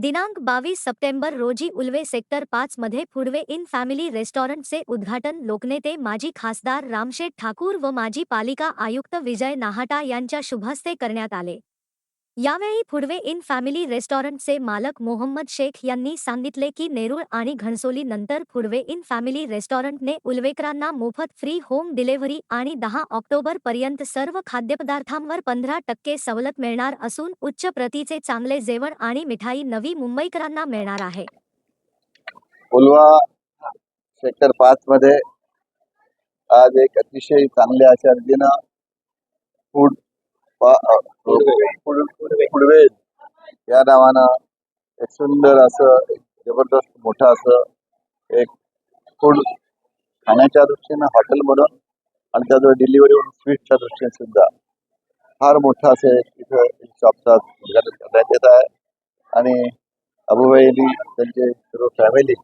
दिनांक बावीस सप्टेंबर रोजी उल्वे सेक्टर पाच मध्ये फुडवे इन फॅमिली रेस्टॉरंटचे उद्घाटन लोकनेते माजी खासदार रामशेठ ठाकूर व माजी पालिका आयुक्त विजय नाहाटा यांच्या शुभहस्ते करण्यात आले. यावेळी फुडवे इन फॅमिली रेस्टॉरंटचे मालक मोहम्मद शेख यांनी सांगितले की नेरूळ आणि घणसोली नंतर फुडवे इन फॅमिली रेस्टॉरंटने उल्वेकरांना मोफत फ्री होम डिलेव्हरी आणि दहा ऑक्टोबर पर्यंत सर्व खाद्यपदार्थांवर पंधरा टक्के सवलत मिळणार असून उच्च प्रतीचे चांगले जेवण आणि मिठाई नवी मुंबईकरांना मिळणार आहे. सेक्टर पाच मध्ये आज एक अतिशय चांगल्या अशा रीतीनं फूड फुडवे या नावानं एक सुंदर असं एक जबरदस्त मोठं असं एक फूड खाण्याच्या दृष्टीनं हॉटेल म्हणून आणि त्याजवळ डिलिव्हरी म्हणून स्वीटच्या दृष्टीने सुद्धा फार मोठं असं एक इथं शॉपचा उद्घाटन करण्यात येत आहे. आणि अबुबाईली त्यांचे सर्व फॅमिली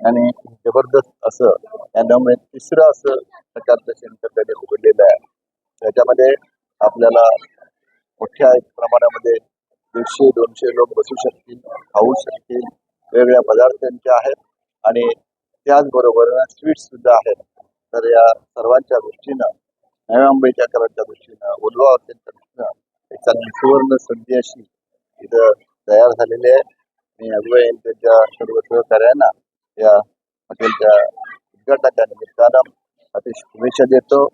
आणि जबरदस्त असं यामुळे तिसरं असं प्रकारचं सेंटर त्याने उघडलेलं आहे. त्याच्यामध्ये आपल्याला मोठ्या एक प्रमाणामध्ये दीडशे दोनशे लोक बसू शकतील खाऊ शकतील वेगवेगळ्या पदार्थ त्यांचे आहेत आणि त्याचबरोबर स्वीट्स सुद्धा आहेत. तर या सर्वांच्या दृष्टीनं नव्या मुंबईच्या कराच्या दृष्टीनं उल्वा हॉटेलच्या दृष्टीनं एक चांगली सुवर्ण संधी अशी इथं तयार झालेली आहे. आणि अगोदर त्यांच्या सर्व सहकार्यांना या हॉटेलच्या उद्घाटनाच्या निमित्तानं अतिशय शुभेच्छा देतो.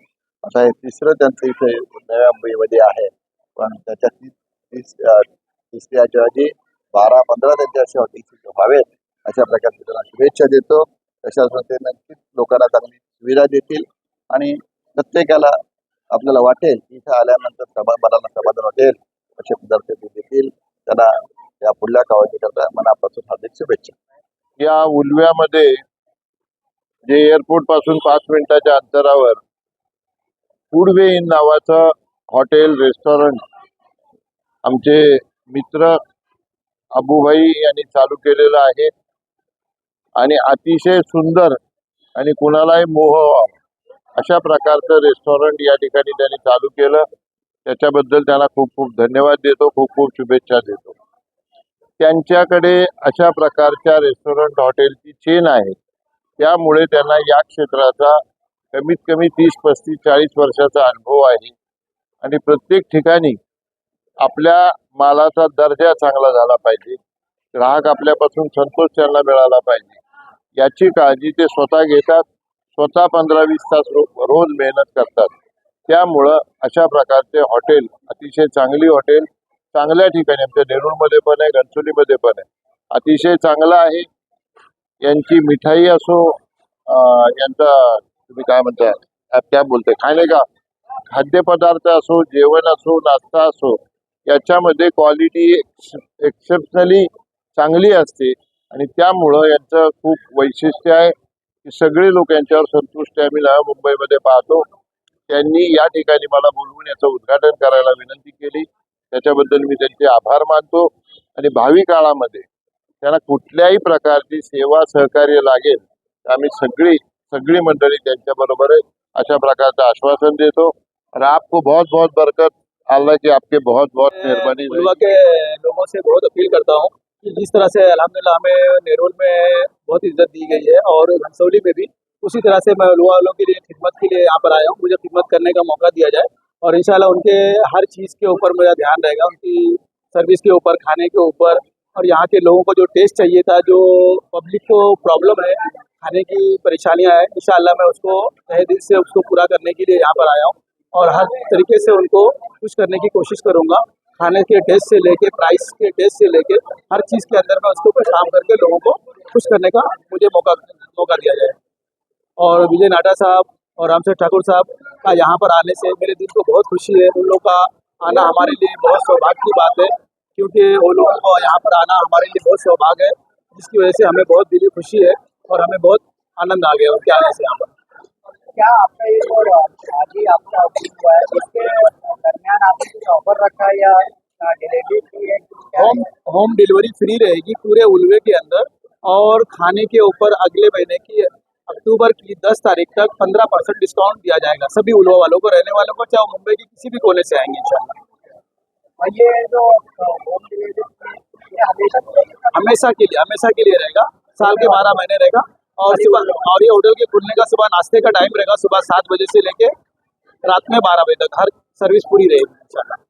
आता हे तिसरं त्यांचं इथे नव्या मुंबईमध्ये आहे. पण त्याच्या तीस तिसऱ्या आधी बारा पंधरा त्यांच्या असे हॉटेल्स व्हावेत अशा प्रकारची त्यांना शुभेच्छा देतो. तशाच ते नक्कीच लोकांना चांगली सुविधा देतील आणि प्रत्येकाला आपल्याला वाटेल की इथं आल्यानंतर सभा मनाला समाधान वाटेल असे पदार्थ ते देतील. त्याला या पुढल्या कावाची करता मनापासून हार्दिक शुभेच्छा. या उलव्यामध्ये जे एअरपोर्टपासून पाच मिनिटाच्या अंतरावर फूडवे इन नावाचं हॉटेल रेस्टॉरंट. आमचे मित्र अबूभाई यांनी चालू केलेलं आहे. आणि अतिशय सुंदर आणि कुणालाही मोह अशा प्रकारचं रेस्टॉरंट या ठिकाणी त्यांनी चालू केलं. त्याच्याबद्दल त्यांना खूप खूप धन्यवाद देतो खूप खूप शुभेच्छा देतो. त्यांच्याकडे अशा प्रकारच्या रेस्टॉरंट हॉटेलची चेन आहे. त्यामुळे त्यांना या क्षेत्राचा कमीत कमी तीस पस्तीस चाळीस वर्षाचा अनुभव आहे. आणि प्रत्येक ठिकाणी आपल्या मालाचा दर्जा चांगला झाला पाहिजे. ग्राहक आपल्यापासून संतोष त्यांना मिळाला पाहिजे. याची काळजी ते स्वतः घेतात स्वतः पंधरा वीस तास रो- रोज मेहनत करतात. त्यामुळं अशा प्रकारचे हॉटेल अतिशय चांगली हॉटेल चांगल्या ठिकाणी आमच्या नेरूळमध्ये पण आहे घनसोलीमध्ये पण आहे अतिशय चांगलं आहे. यांची मिठाई असो यांचा तुम्ही काय म्हणताय? आप बोलताय? काय नाही का? खाद्यपदार्थ असो जेवण असो नाश्ता असो याच्यामध्ये क्वालिटी एक्सेप्शनली चांगली असते. आणि त्यामुळं यांचं खूप वैशिष्ट्य आहे की सगळे लोक यांच्यावर संतुष्ट आहे. मी नव्या मुंबईमध्ये पाहतो. त्यांनी या ठिकाणी मला बोलवून याचं उद्घाटन करायला विनंती केली. त्याच्याबद्दल मी त्यांचे आभार मानतो. आणि भावी काळामध्ये त्यांना कुठल्याही प्रकारची सेवा सहकार्य लागेल आम्ही सगळी सगळी मंडळी त्यांच्या बरोबर आहे अशा प्रकारचं आश्वासन देतो. और आपको बहुत बहुत बरकत. अल्लाह की आपके बहुत बहुत मेहरबानी के लोगों से बहुत अपील करता हूँ कि जिस तरह से अल्हम्दुलिल्लाह हमें नेरोल में बहुत इज़्ज़त दी गई है और घनसौली में भी उसी तरह से मैं उल्वा वालों के लिए खिदमत के लिए यहाँ पर आया हूँ। मुझे खिदमत करने का मौका दिया जाए और इंशाल्लाह उनके हर चीज़ के ऊपर मेरा ध्यान रहेगा उनकी सर्विस के ऊपर खाने के ऊपर और यहाँ के लोगों को जो टेस्ट चाहिए था जो पब्लिक को प्रॉब्लम है खाने की परेशानियाँ हैं। इंशाल्लाह मैं उसको तहे दिल से उसको पूरा करने के लिए यहाँ पर आया हूँ और हर तरीके से उनको खुश करने की कोशिश करूँगा। खाने के टेस्ट से लेके प्राइस के टेस्ट से लेके, हर चीज़ के अंदर मैं उसके ऊपर काम करके लोगों को खुश करने का मुझे मौका मौका दिया जाए। और विजय नाडा साहब और रामशेठ ठाकुर साहब का यहाँ पर आने से मेरे दिल को बहुत खुशी है। उन लोगों का आना हमारे लिए बहुत सौभाग्य की बात है, क्योंकि वो लोगों को यहाँ पर आना हमारे लिए बहुत सौभाग्य है, जिसकी वजह से हमें बहुत दिली खुशी है। और हमें बहुत आनंद आ गया उनके आने से यहाँ पर। क्या आपका ये जो शादी आपका हुआ है? इसके दरमियान आपने कुछ ऑफ़र रखा या डिलीवरी की है? होम होम डिलीवरी फ्री रहेगी पूरे उलवे के अंदर और खाने के ऊपर अगले महीने की अक्टूबर की 10 तारीख तक 15 परसेंट डिस्काउंट दिया जाएगा। सभी उलवा वालों को रहने वालों को चाहे वो मुंबई के किसी भी कोने से आएँगे इंशाल्लाह। ये जो हमेशा के लिए हमेशा के लिए रहेगा। साल के बारह महीने रहेगा। और सुबह और ये होटल के खुलने का सुबह नाश्ते का टाइम रहेगा सुबह सात बजे से लेके रात में बारह बजे तक। हर सर्विस पूरी रहेगी इंशाल्लाह।